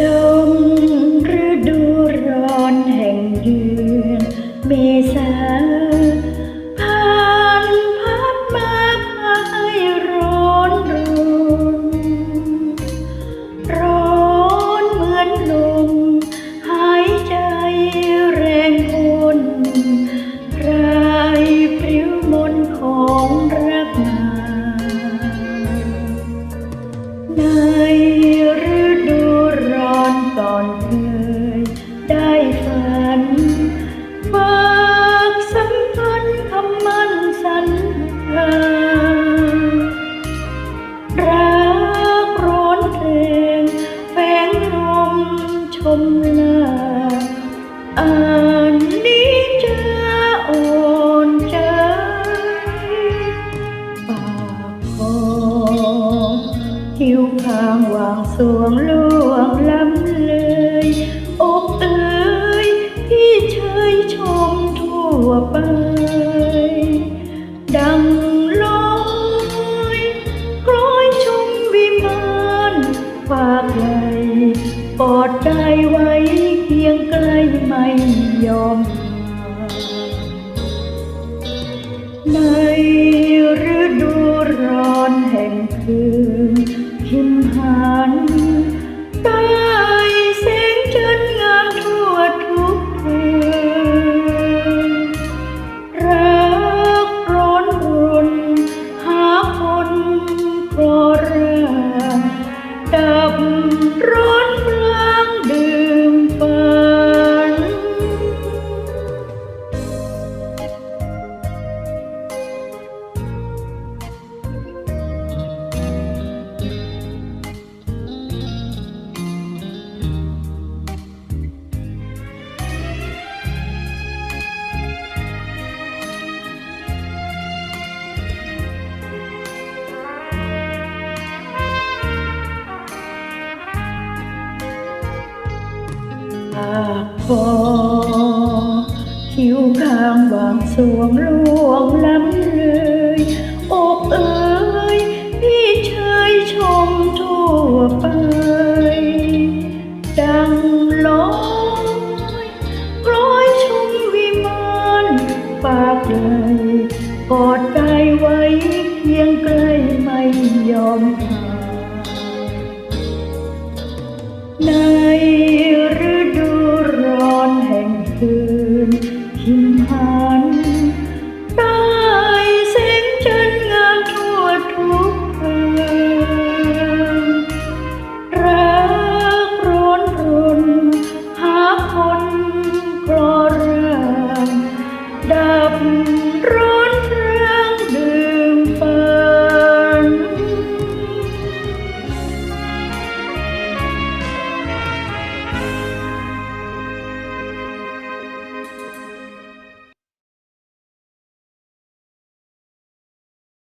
ลมฤดูร้อนแห่งเดือนเมษาผ่านพัดมาพาให้ร้อนรุนร้อนเหมือนลมหายใจแรงคนรายพริ้วมนของรักมา อันนี้จะอ่อนใจปากคอหิวพางวางสวงลวงล้ำเลยอกเอ๋ยพี่เชยชมทั่วไป ดังลอยกลอยชมวิมานฝากไหลกอดไว้ คืนหิมหันใต้แสงจันทร์งามทั่วทุกเพลิงรักร้อนรนหาคนคลอราดับร้อน ปากคอคิ้วข้างวางสวงลวงล้ำเลยอกเอ๋ยพี่เชยชมทั่วไปดังลอยกลอยชมวิมานปากเลยกอดกายไว้เคียงใกล้ไม่ยอมห่างใน நான்